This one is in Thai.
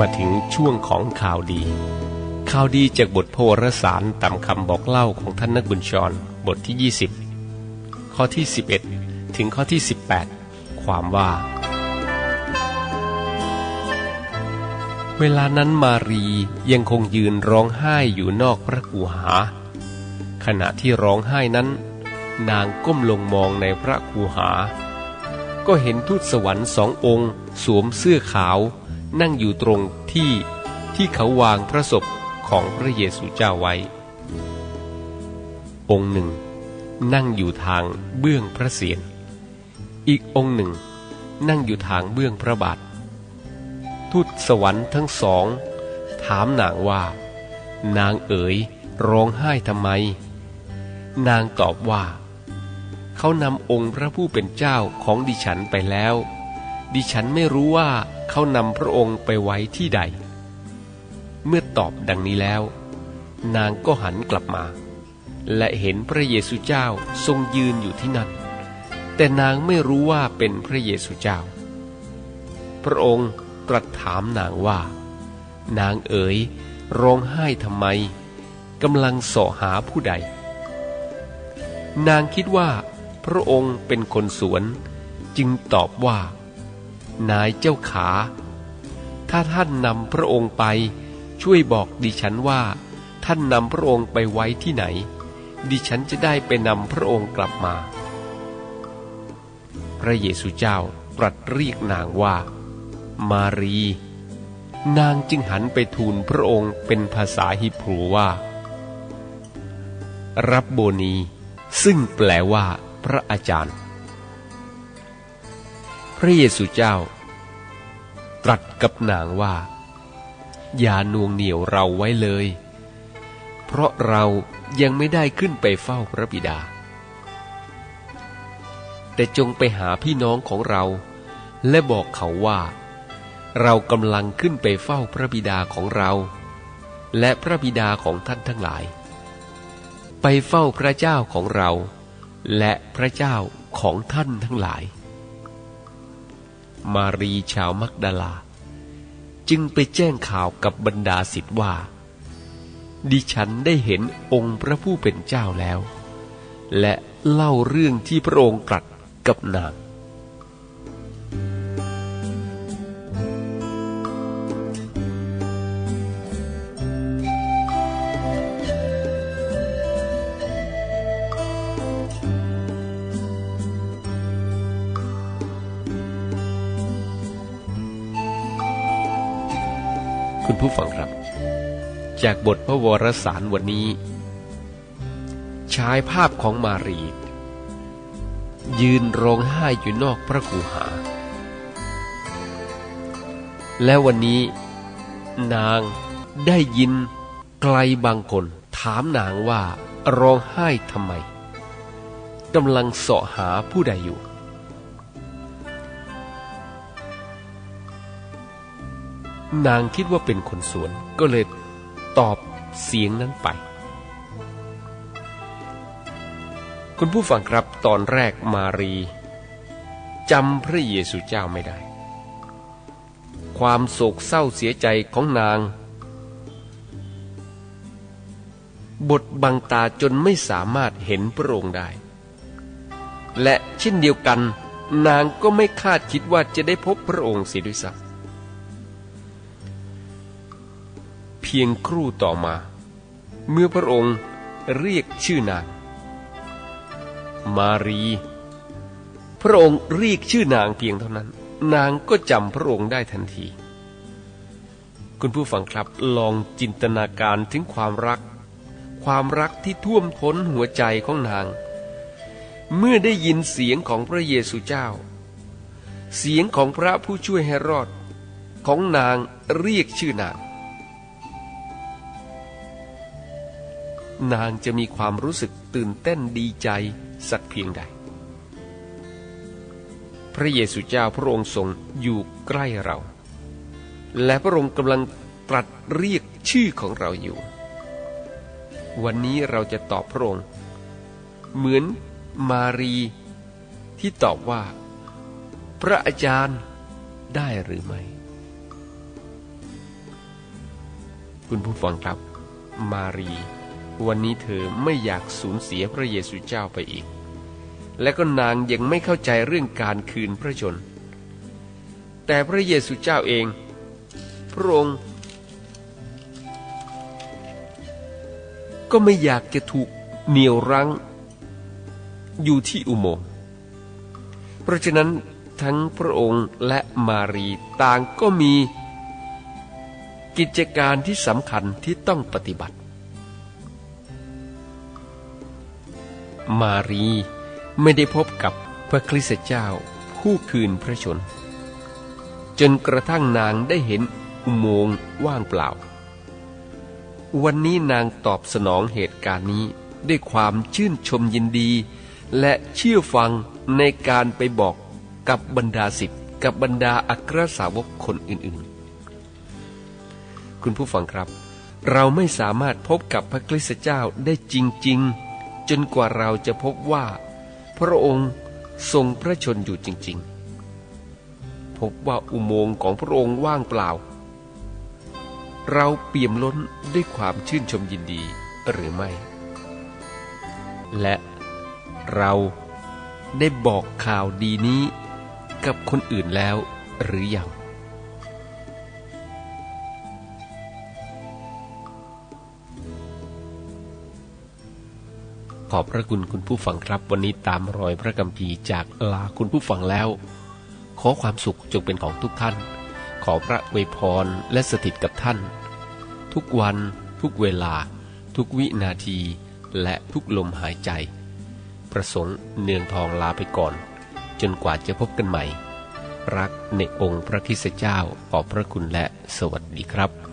มาถึงช่วงของข่าวดี ข่าวดีจากบทโพระวรสารตามคำบอกเล่าของท่านนักบุญชรบทที่ 20 ข้อที่ 11 ถึงข้อที่ 18 ความว่า เวลานั้นมารียังคงยืนร้องไห้อยู่นอกพระกูหา ขณะที่ร้องไห้นั้น นางก้มลงมองในพระกูหา ก็เห็นทูตสวรรค์สององค์ สวมเสื้อขาว นั่งอยู่ตรงที่ที่เขาวางพระศพของพระเยซูเจ้าไว้ องค์หนึ่ง นั่งอยู่ทางเบื้องพระเศียรอีกองค์หนึ่ง นั่งอยู่ทางเบื้องพระบาททูตสวรรค์ทั้งสอง ถามนางว่า นางเอ๋ยร้องไห้ทำไม นางตอบว่า เขานำองค์พระผู้เป็นเจ้าของดิฉันไปแล้ว ดิฉันไม่รู้ว่า เขานำพระองค์ไปไว้ที่ใด เมื่อตอบดังนี้แล้ว นางก็หันกลับมา และเห็นพระเยซูเจ้าทรงยืนอยู่ที่นั่น แต่นางไม่รู้ว่าเป็นพระเยซูเจ้า พระองค์ตรัสถามนางว่า นางเอ๋ยร้องไห้ทำไมกำลังสาะหาผู้ใด นางคิดว่า พระองค์เป็นคนสวน จึงตอบว่า นายเจ้าขา ถ้าท่านนำพระองค์ไป ช่วยบอกดิฉันว่า ท่านนำพระองค์ไปไว้ที่ไหน ดิฉันจะได้ไปนำพระองค์กลับมา พระเยซูเจ้าตรัสเรียกนางว่า มารี นางจึงหันไปทูลพระองค์เป็นภาษาฮิบรูว่า รับโบนี ซึ่งแปลว่า พระอาจารย์ พระเยซูเจ้า ตรัสกับนางว่า อย่านวงเหนียวเราไว้เลย เพราะเรายังไม่ได้ขึ้นไปเฝ้าพระบิดา แต่จงไปหาพี่น้องของเรา และบอกเขาว่า เรากำลังขึ้นไปเฝ้าพระบิดาของเรา และพระบิดาของท่านทั้งหลาย ไปเฝ้าพระเจ้าของเรา และพระเจ้าของท่านทั้งหลาย มารีชาวมักดาลา จึงไปแจ้งข่าวกับบรรดาสิทธิ์ว่า ดิฉันได้เห็นองค์พระผู้เป็นเจ้าแล้ว และเล่าเรื่องที่พระองค์ตรัสกับนาง คุณผู้ฟังครับ จากบทพระวรสารวันนี้ฉายภาพของมารี ยืนร้องไห้อยู่นอกพระกูหา และวันนี้ นางได้ยินไกลบางคน ถามนางว่าร้องไห้ทำไมกำลังเสาะหาผู้ใดอยู่ นางคิดว่าเป็นคนสวน ก็เลยตอบเสียงนั้นไป คุณผู้ฟังครับตอนแรกมารีจำพระเยซูเจ้าไม่ได้ ความโศกเศร้าเสียใจของนาง บทบังตาจนไม่สามารถเห็นพระองค์ได้ และเช่นเดียวกัน นางก็ไม่คาดคิดว่าจะได้พบพระองค์เสียด้วยซ้ำ พียงครู่ต่อมา เมื่อพระองค์เรียกชื่อนาง มารี พระองค์เรียกชื่อนางเพียงเท่านั้น นางก็จำพระองค์ได้ทันที คุณผู้ฟังครับลองจินตนาการถึงความรัก ความรักที่ท่วมท้นหัวใจของนาง เมื่อได้ยินเสียงของพระเยซูเจ้า เสียงของพระผู้ช่วยให้รอด ของนางเรียกชื่อนาง นางจะมีความรู้สึกตื่นเต้นดีใจสักเพียงใด พระเยซูเจ้าพระองค์ทรงอยู่ใกล้เรา และพระองค์กำลังตรัสเรียกชื่อของเราอยู่ วันนี้เราจะตอบพระองค์ เหมือนมารีที่ตอบว่า พระอาจารย์ได้หรือไม่ คุณผู้ฟังครับ มารี วันนี้เธอไม่อยากสูญเสียพระเยซูเจ้าไปอีก และก็นางยังไม่เข้าใจเรื่องการคืนพระชน แต่พระเยซูเจ้าเอง พระองค์ก็ไม่อยากจะถูกเหนี่ยวรั้ง อยู่ที่อุโมงค์ เพราะฉะนั้นทั้งพระองค์และมารีต่างก็มี กิจการที่สำคัญที่ต้องปฏิบัติ มารีไม่ได้พบกับพระคริสต์เจ้าผู้คืนพระชน จนกระทั่งนางได้เห็นอุโมงค์ว่างเปล่า วันนี้นางตอบสนองเหตุการณ์นี้ด้วยความชื่นชมยินดี และเชื่อฟังในการไปบอกกับบรรดาสิบกับบรรดาอัครสาวกคนอื่นๆ คุณผู้ฟังครับ เราไม่สามารถพบกับพระคริสต์เจ้าได้จริง ๆ จนกว่าเราจะพบว่า พระองค์ทรงพระชนอยู่จริง ๆ พบว่าอุโมงค์ของพระองค์ว่างเปล่า เราเปี่ยมล้นด้วยความชื่นชมยินดีหรือไม่ และเราได้บอกข่าวดีนี้กับคนอื่นแล้วหรือยัง ขอบพระคุณคุณผู้ฟังครับ วันนี้ตามรอยพระกัมภีจากลาคุณผู้ฟังแล้ว ขอความสุขจงเป็นของทุกท่าน ขอพระอวยพรและสถิตกับท่าน ทุกวัน ทุกเวลา ทุกวินาที และทุกลมหายใจ ประสงค์เนืองทองลาไปก่อน จนกว่าจะพบกันใหม่ รักในองค์พระคิสเจ้าขอบพระคุณและสวัสดีครับ